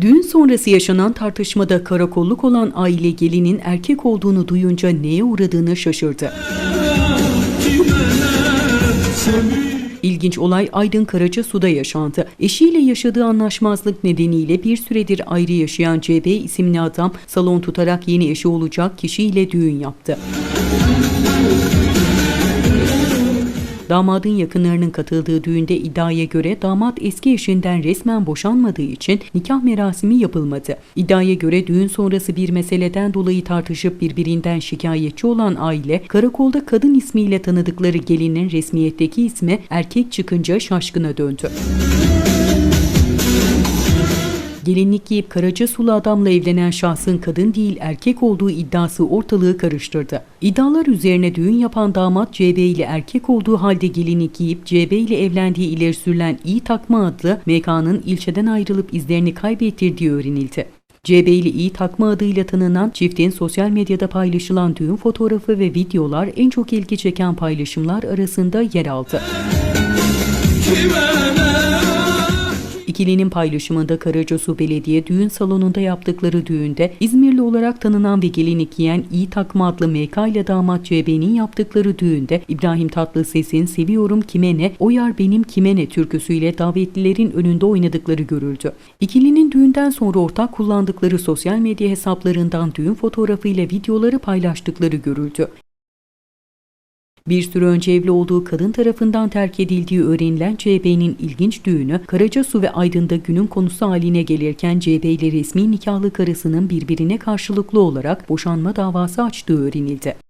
Düğün sonrası yaşanan tartışmada karakolluk olan aile gelinin erkek olduğunu duyunca neye uğradığını şaşırdı. İlginç olay Aydın Karacasu'da yaşandı. Eşiyle yaşadığı anlaşmazlık nedeniyle bir süredir ayrı yaşayan CB isimli adam salon tutarak yeni eşi olacak kişiyle düğün yaptı. Damadın yakınlarının katıldığı düğünde iddiaya göre damat eski eşinden resmen boşanmadığı için nikah merasimi yapılmadı. İddiaya göre düğün sonrası bir meseleden dolayı tartışıp birbirinden şikayetçi olan aile, karakolda kadın ismiyle tanıdıkları gelinin resmiyetteki ismi erkek çıkınca şaşkına döndü. Gelinlik giyip karaca sulu adamla evlenen şahsın kadın değil erkek olduğu iddiası ortalığı karıştırdı. İddialar üzerine düğün yapan damat CB ile erkek olduğu halde gelinlik giyip CB ile evlendiği ileri sürülen İyi Takma adlı MK'nın ilçeden ayrılıp izlerini kaybettirdiği öğrenildi. CB ile İyi Takma adıyla tanınan çiftin sosyal medyada paylaşılan düğün fotoğrafı ve videolar en çok ilgi çeken paylaşımlar arasında yer aldı. kime İkilinin paylaşımında Karacasu Belediye düğün salonunda yaptıkları düğünde İzmirli olarak tanınan ve gelinlik giyen İyi Takma adlı MK ile damat CB'nin yaptıkları düğünde İbrahim Tatlıses'in Seviyorum Kime Ne, O Yar Benim Kime Ne türküsüyle davetlilerin önünde oynadıkları görüldü. İkilinin düğünden sonra ortak kullandıkları sosyal medya hesaplarından düğün fotoğrafıyla videoları paylaştıkları görüldü. Bir süre önce evli olduğu kadın tarafından terk edildiği öğrenilen CB'nin ilginç düğünü Karacasu ve Aydın'da günün konusu haline gelirken CB ile resmi nikahlı karısının birbirine karşılıklı olarak boşanma davası açtığı öğrenildi.